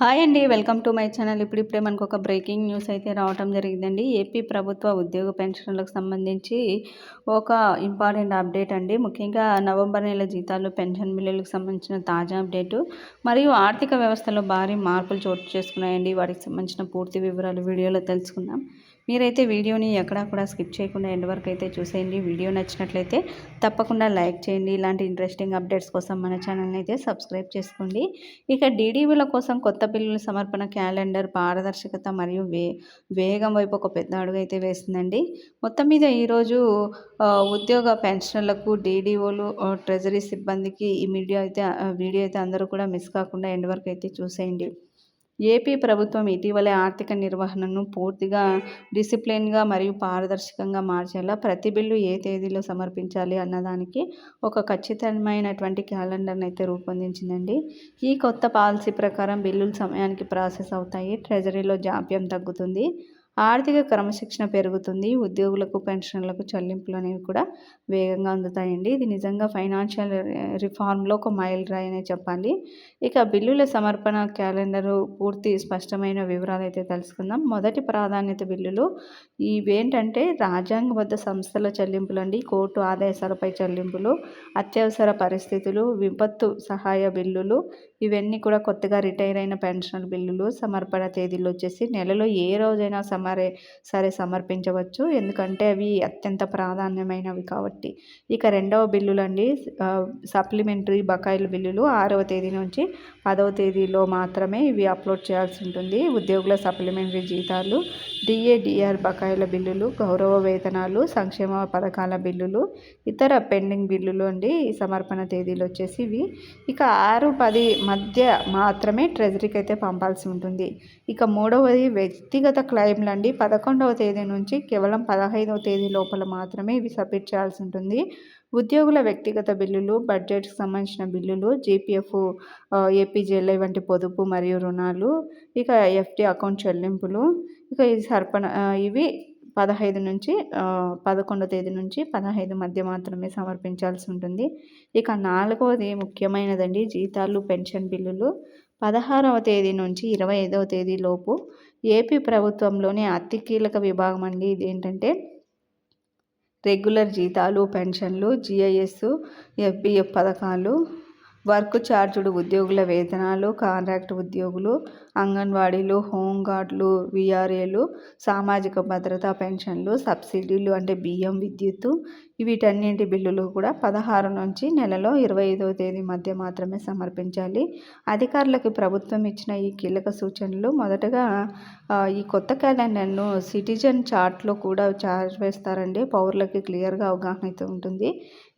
Hi అండి welcome to my channel. ఇప్పుడు ఇప్పుడే మనకు ఒక బ్రేకింగ్ న్యూస్ అయితే రావడం జరిగిందండి. ఏపీ ప్రభుత్వ ఉద్యోగ పెన్షన్లకు సంబంధించి ఒక ఇంపార్టెంట్ అప్డేట్ అండి. ముఖ్యంగా నవంబర్ నెల జీతాలు పెన్షన్ బిల్లులకు సంబంధించిన తాజా అప్డేటు మరియు ఆర్థిక వ్యవస్థలో భారీ మార్పులు చోటు చేసుకున్నాయండి. వాటికి సంబంధించిన పూర్తి వివరాలు వీడియోలో తెలుసుకుందాం. మీరైతే వీడియోని ఎక్కడా కూడా స్కిప్ చేయకుండా ఎండ్ వరకు అయితే చూసేయండి. వీడియో నచ్చినట్లయితే తప్పకుండా లైక్ చేయండి. ఇలాంటి ఇంట్రెస్టింగ్ అప్డేట్స్ కోసం మన ఛానల్ని అయితే సబ్స్క్రైబ్ చేసుకోండి. ఇక డీడీవీల కోసం కొత్త బిల్లుల సమర్పణ క్యాలెండర్ పారదర్శకత మరియు వే వేగం వైపు ఒక పెద్ద అడుగు అయితే వేస్తుందండి మొత్తం మీద ఈరోజు ఉద్యోగ పెన్షన్లకు డీడీఓలు ట్రెజరీ సిబ్బందికి ఈ మీడియా అయితే వీడియో అయితే అందరూ కూడా మిస్ కాకుండా ఎండ్ వరకు అయితే చూసేయండి. ఏపీ ప్రభుత్వం ఇటీవలే ఆర్థిక నిర్వహణను పూర్తిగా డిసిప్లిన్గా మరియు పారదర్శకంగా మార్చేలా ప్రతి బిల్లు ఏ తేదీలో సమర్పించాలి అన్నదానికి ఒక ఖచ్చితమైనటువంటి క్యాలెండర్ని అయితే రూపొందించిందండి. ఈ కొత్త పాలసీ ప్రకారం బిల్లులు సమయానికి ప్రాసెస్ అవుతాయి. ట్రెజరీలో జాప్యం తగ్గుతుంది. ఆర్థిక క్రమశిక్షణ పెరుగుతుంది ఉద్యోగులకు పెన్షన్లకు చెల్లింపులు అనేవి కూడా వేగంగా అందుతాయండి. ఇది నిజంగా ఫైనాన్షియల్ రిఫార్మ్లో ఒక మైల్ రాయి అనే చెప్పాలి. ఇక బిల్లుల సమర్పణ క్యాలెండరు పూర్తి స్పష్టమైన వివరాలు అయితే తెలుసుకుందాం. మొదటి ప్రాధాన్యత బిల్లులు ఇవేంటంటే రాజ్యాంగబద్ధ సంస్థల చెల్లింపులు అండి కోర్టు ఆదేశాలపై చెల్లింపులు అత్యవసర పరిస్థితులు విపత్తు సహాయ బిల్లులు ఇవన్నీ కూడా కొత్తగా రిటైర్ అయిన పెన్షన్ బిల్లులు సమర్పణ తేదీలు వచ్చేసి నెలలో ఏ రోజైనా సమర్ సరే సమర్పించవచ్చు. ఎందుకంటే అవి అత్యంత ప్రాధాన్యమైనవి కాబట్టి. ఇక రెండవ బిల్లులు అండి సప్లిమెంటరీ బకాయిల బిల్లులు. ఆరవ తేదీ నుంచి పదవ తేదీలో మాత్రమే ఇవి అప్లోడ్ చేయాల్సి ఉంటుంది. ఉద్యోగుల సప్లిమెంటరీ జీతాలు డిఏడిఆర్ బకాయిల బిల్లులు గౌరవ వేతనాలు సంక్షేమ పథకాల బిల్లులు ఇతర పెండింగ్ బిల్లులు అండి. ఈ సమర్పణ తేదీలు వచ్చేసి ఇవి. ఇక ఆరు పది మధ్య మాత్రమే ట్రెజరీకి అయితే పంపాల్సి ఉంటుంది. ఇక మూడవది వ్యక్తిగత క్లెయిమ్లు అండి పదకొండవ తేదీ నుంచి కేవలం పదహైదవ తేదీ లోపల మాత్రమే ఇవి సబ్మిట్ చేయాల్సి ఉంటుంది. ఉద్యోగుల వ్యక్తిగత బిల్లులు బడ్జెట్కి సంబంధించిన బిల్లులు జీపీఎఫ్ ఏపీజేఎల్ఐ వంటి పొదుపు మరియు రుణాలు ఇక ఎఫ్డి అకౌంట్ చెల్లింపులు ఇక ఇది సర్పణ ఇవి పదహైదు నుంచి పదకొండో తేదీ నుంచి పదహైదు మధ్య మాత్రమే సమర్పించాల్సి ఉంటుంది. ఇక నాలుగవది ముఖ్యమైనదండి జీతాలు పెన్షన్ బిల్లులు. పదహారవ తేదీ నుంచి ఇరవై ఐదవ తేదీ లోపు ఏపీ ప్రభుత్వంలోని అతి కీలక విభాగం అండి. ఇది ఏంటంటే రెగ్యులర్ జీతాలు పెన్షన్లు జిఐఎస్ ఎఫ్బిఎఫ్ పథకాలు వర్క్ ఛార్జుడు ఉద్యోగుల వేతనాలు కాంట్రాక్ట్ ఉద్యోగులు అంగన్వాడీలు హోంగార్డులు విఆర్ఏలు సామాజిక భద్రతా పెన్షన్లు సబ్సిడీలు అంటే బియ్యం విద్యుత్తు వీటన్నింటి బిల్లులు కూడా పదహారు నుంచి నెలలో ఇరవై ఐదవ తేదీ మధ్య మాత్రమే సమర్పించాలి. అధికారులకు ప్రభుత్వం ఇచ్చిన ఈ కీలక సూచనలు మొదటగా ఈ కొత్త క్యాలెండర్ను సిటిజన్ చార్ట్లో కూడా చార్జ్ వేస్తారండి. పౌరులకి క్లియర్గా అవగాహన అయితే ఉంటుంది.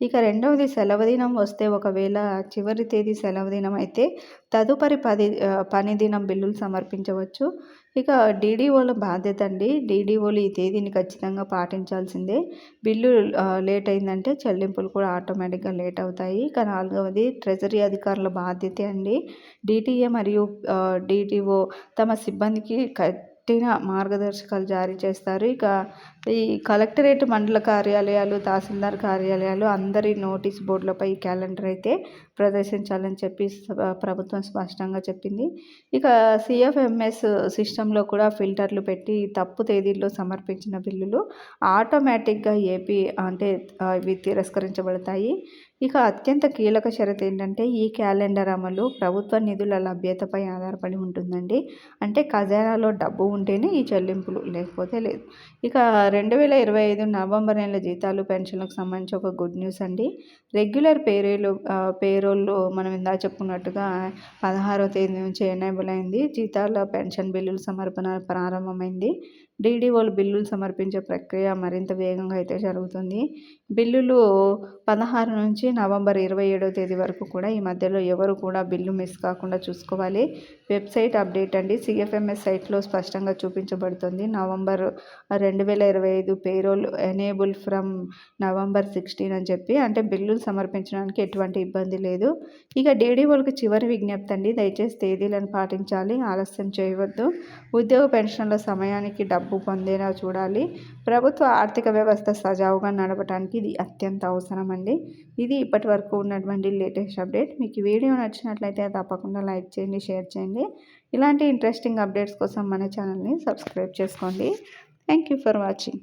ఇక రెండవది సెలవు దినం వస్తే ఒకవేళ చివరి తేదీ సెలవు దినం అయితే తదుపరి పది పని దినం బిల్లులు సమర్పించవచ్చు. ఇక డీడీఓల బాధ్యత అండి. డీడీఓలు ఈ తేదీని ఖచ్చితంగా పాటించాల్సిందే. బిల్లు లేట్ అయిందంటే చెల్లింపులు కూడా ఆటోమేటిక్గా లేట్ అవుతాయి. ఇక నాలుగవది ట్రెజరీ అధికారుల బాధ్యత అండి. డిటిఏ మరియు డిటిఓ తమ సిబ్బందికి కఠిన మార్గదర్శకాలు జారీ చేస్తారు. ఇక ఈ కలెక్టరేట్ మండల కార్యాలయాలు తహసీల్దార్ కార్యాలయాలు అందరి నోటీస్ బోర్డులపై ఈ క్యాలెండర్ అయితే ప్రదర్శించాలని చెప్పి ప్రభుత్వం స్పష్టంగా చెప్పింది. ఇక సిఎఫ్ఎంఎస్ సిస్టంలో కూడా ఫిల్టర్లు పెట్టి తప్పు తేదీల్లో సమర్పించిన బిల్లులు ఆటోమేటిక్గా ఏపీ అంటే ఇవి తిరస్కరించబడతాయి. ఇక అత్యంత కీలక షరతు ఏంటంటే ఈ క్యాలెండర్ అమలు ప్రభుత్వ నిధుల లభ్యతపై ఆధారపడి ఉంటుందండి. అంటే ఖజానాలో డబ్బు ఉంటేనే ఈ చెల్లింపులు లేకపోతే లేదు. ఇక రెండు వేల ఇరవై ఐదు నవంబర్ నెల జీతాలు పెన్షన్లకు సంబంధించి ఒక గుడ్ న్యూస్ అండి. రెగ్యులర్ పేరేలు పేరోల్లో మనం ఇందా చెప్పుకున్నట్టుగా పదహారవ తేదీ నుంచి ఎనేబుల్ అయింది. జీతాల పెన్షన్ బిల్లుల సమర్పణ ప్రారంభమైంది. డీడీఓలు బిల్లులు సమర్పించే ప్రక్రియ మరింత వేగంగా అయితే జరుగుతుంది. బిల్లులు పదహారు నుంచి నవంబర్ ఇరవై ఏడవ తేదీ వరకు కూడా ఈ మధ్యలో ఎవరు కూడా బిల్లు మిస్ కాకుండా చూసుకోవాలి. వెబ్సైట్ అప్డేట్ అండి. సిఎఫ్ఎంఎస్ సైట్లో స్పష్టంగా చూపించబడుతుంది. నవంబర్ రెండు వేల ఇరవై ఐదు payroll enable from November sixteen అని చెప్పి అంటే బిల్లులు సమర్పించడానికి ఎటువంటి ఇబ్బంది లేదు. ఇక డీడీఓలకు చివరి విజ్ఞప్తి అండి. దయచేసి తేదీలను పాటించాలి. ఆలస్యం చేయవద్దు. ఉద్యోగ పెన్షన్ల సమయానికి డబ్బు డబ్బు పొందేలా చూడాలి. ప్రభుత్వ ఆర్థిక వ్యవస్థ సజావుగా నడపడానికి ఇది అత్యంత అవసరం అండి ఇది ఇప్పటి వరకు ఉన్నటువంటి లేటెస్ట్ అప్డేట్. మీకు వీడియో నచ్చినట్లయితే తప్పకుండా లైక్ చేయండి షేర్ చేయండి. ఇలాంటి ఇంట్రెస్టింగ్ అప్డేట్స్ కోసం మన ఛానల్ని సబ్స్క్రైబ్ చేసుకోండి. Thank you for watching.